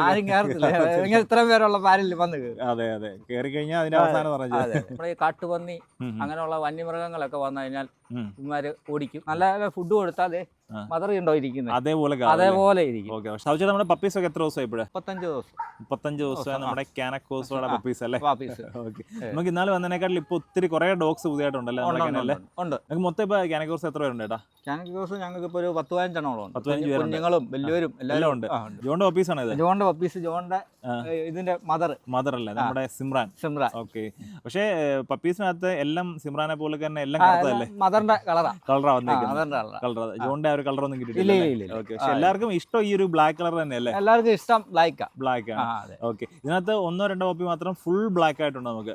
ആരും കയറത്തില്ല ഇങ്ങനെ ഇത്രയും പേരുള്ള പാലിൽ വന്ന് കയറും അതെ അതെ. കയറി കഴിഞ്ഞാൽ അതിന്റെ അവസാനം പറഞ്ഞു അതെ. നമ്മുടെ ഈ കാട്ടുപന്നി അങ്ങനെയുള്ള വന്യമൃഗങ്ങളൊക്കെ വന്നു കഴിഞ്ഞാൽ. ഇവന്മാര് ഓടിക്കും. നല്ല ഫുഡ് കൊടുത്താൽ. മദർ ഉണ്ടോ ഇരിക്കുന്നത് അതേപോലെ അതേപോലെ ഇരിക്കും. ഓക്കെ. നമ്മുടെ പപ്പീസ് ഒക്കെ എത്ര ദിവസം ഇപ്പോഴേ? മുപ്പത്തഞ്ച് ദിവസം. മുപ്പത്തഞ്ച് ദിവസം നമ്മുടെ കാനക്കോസോടെ പപ്പീസ് അല്ലേ? Puppies okay. നമുക്ക് ഇന്നാൾ വന്നതിനേക്കാട്ടിൽ ഇപ്പൊ ഒത്തിരി കുറെ ഡോഗ്സ് പുതിയതായിട്ടുണ്ടല്ലേ ഉണ്ട്, നമുക്ക് മൊത്തം ഇപ്പൊ കാനക്കോസ് എത്ര പേരുണ്ട് ചേട്ടാ ദിവസം ഞങ്ങൾക്ക് ഇപ്പോൾ ഒരു പത്ത് പതിനഞ്ചെണ്ണോളം പത്ത് പതിനഞ്ച്. കുഞ്ഞുങ്ങളും വലിയവരും എല്ലാം എല്ലാവരും ഉണ്ട്. ജോണ്ട ജോണിന്റെ പപ്പീസ് ആണ് ഇത്? ജോണിന്റെ പപ്പീസ് ജോണ്ട ഇതിന്റെ മദർ മദർ അല്ലേ? നമ്മുടെ സിമ്രാൻ. സിമ്രാൻ. ഓക്കെ. പക്ഷേ പപ്പീസിനകത്ത് എല്ലാം സിമ്രാനെ പോലെ തന്നെ എല്ലാം കളറാണ് മദറിന്റെ കളറാ കളറാ മദറിന്റെ കളറാ ജോണ്ട ജോണിന്റെ ആ ഒരു കളർ ഒന്നും പക്ഷെ എല്ലാവർക്കും ഇഷ്ടം ഈ ഒരു ബ്ലാക്ക് കളർ തന്നെ അല്ലേ? എല്ലാവർക്കും ഇഷ്ടം ബ്ലാക്ക് ബ്ലാക്ക് ആണ്. ഓക്കെ ഇതിനകത്ത് ഒന്നോ രണ്ടോ കോപ്പി മാത്രം ഫുൾ ബ്ലാക്ക് ആയിട്ടുണ്ട് നമുക്ക്.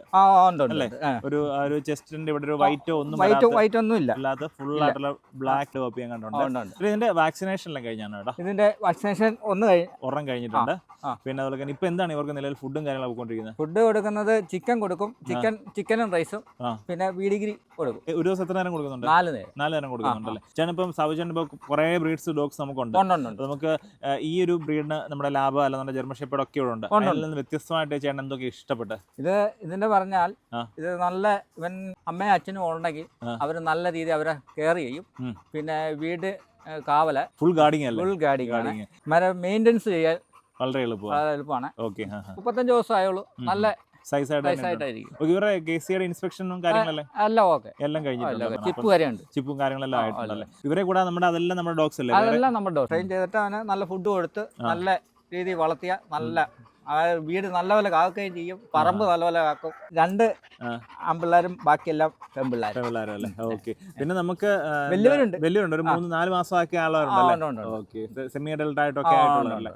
അല്ലേ? ഒരു ഒരു ചെസ്റ്റിന്റെ ഇവിടെ ഒരു വൈറ്റോ ഒന്നും വൈറ്റ് ഒന്നും ഇല്ല അല്ലാത്ത ഫുൾ. ആയിട്ടുള്ള ബ്ലാക്ക് കോപ്പി ഞാൻ കണ്ടിട്ടുണ്ട്. കണ്ടുണ്ട് ഇതിന്റെ വാക്സിനേഷൻ എല്ലാം കഴിഞ്ഞാണ് കേട്ടോ ഇതിന്റെ വാക്സിനേഷൻ ഒന്ന് കഴിഞ്ഞു ഒരെണ്ണം കഴിഞ്ഞിട്ടുണ്ട്. പിന്നെ അതുപോലെ തന്നെ ഇപ്പൊ എന്താണ് ഇവർക്ക് നിലവിൽ ഫുഡും കാര്യങ്ങളൊക്കെ കൊണ്ടിരിക്കുന്നത്? ഫുഡ് കൊടുക്കുന്നത് ചിക്കൻ കൊടുക്കും. ചിക്കൻ ചിക്കനും റൈസും പിന്നെ വീഡിഗ്രി കൊടുക്കും. ഒരു ദിവസം എത്ര നേരം കൊടുക്കുന്നുണ്ട്? നാല് നേരം. നാല് നേരം കൊടുക്കുന്നുണ്ടല്ലേ ചേട്ടൻ ഇപ്പം ഇപ്പൊ കുറെ ബ്രീഡ്സ് ഡോഗ്സ് നമുക്കുണ്ട്. നമുക്ക് ഈ ഒരു ബ്രീഡിന് നമ്മുടെ ലാബ് അല്ല നമ്മുടെ ജർമ്മൻ ഷെപ്പേഡ് ഒക്കെ ഇവിടെ ഉണ്ട് ഉണ്ട്, അതിൽ നിന്ന് വ്യത്യസ്തമായിട്ട് ചേട്ടൻ എന്തൊക്കെ ഇഷ്ടപ്പെട്ട്? ഇത് ഇതിന്റെ പറഞ്ഞാൽ. ഇത് നല്ല ഇവൻ അമ്മയും അച്ഛനും ഉണ്ടെങ്കിൽ. അവർ നല്ല രീതി അവരെ കെയർ ചെയ്യും. പിന്നെ വീട് കാവല ഫുൾ ഗാർഡിങ് ഫുൾ ഗാർഡിങ് മരം മെയിന്റെനൻസ് ചെയ്യാൻ വളരെ എളുപ്പമാണ്. മുപ്പത്തഞ്ച് ദിവസം ആയുള്ളൂ. നല്ല സൈസ് ആയിട്ട് സൈസ് ആയിട്ടായിരിക്കും ഓക്കെ ഇവരുടെ കെ സിയുടെ ഇൻസ്പെക്ഷനും കാര്യങ്ങളെല്ലാം? എല്ലാം ഓക്കെ. എല്ലാം കഴിഞ്ഞിട്ടുണ്ട്. ചിപ്പ് വരെ ഉണ്ട് ചിപ്പും കാര്യങ്ങളെല്ലാം ആയിട്ടുണ്ടല്ലേ? ഇവരെ കൂടാതെ നമ്മുടെ അതെല്ലാം നമ്മുടെ ഡോഗ്സ് അല്ലേ? അതെല്ലാം നമ്മുടെ ട്രെയിൻ ചെയ്തിട്ട് അവന് നല്ല ഫുഡ് കൊടുത്ത് നല്ല രീതിയിൽ വളർത്തിയ നല്ല ആ വീട് നല്ലപോലെ കാക്കുകയും ചെയ്യും. പറമ്പ് നല്ലപോലെ കാക്കും. രണ്ട്. ആൺപിള്ളേരും ബാക്കിയെല്ലാം പെൺപിള്ളേരും. പിള്ളേരും അല്ലേ? ഓക്കെ. പിന്നെ നമുക്ക് വലിയവരുണ്ട്. വലിയവരുണ്ട്. ഒരു മൂന്ന് നാല് മാസം ആക്കിയ ആ, ഉണ്ട്, ഉണ്ട്, ഉണ്ട്. ഓക്കെ. സെമി അഡൽട്ട് ആയിട്ടൊക്കെ ആയിട്ടുള്ളതല്ലേ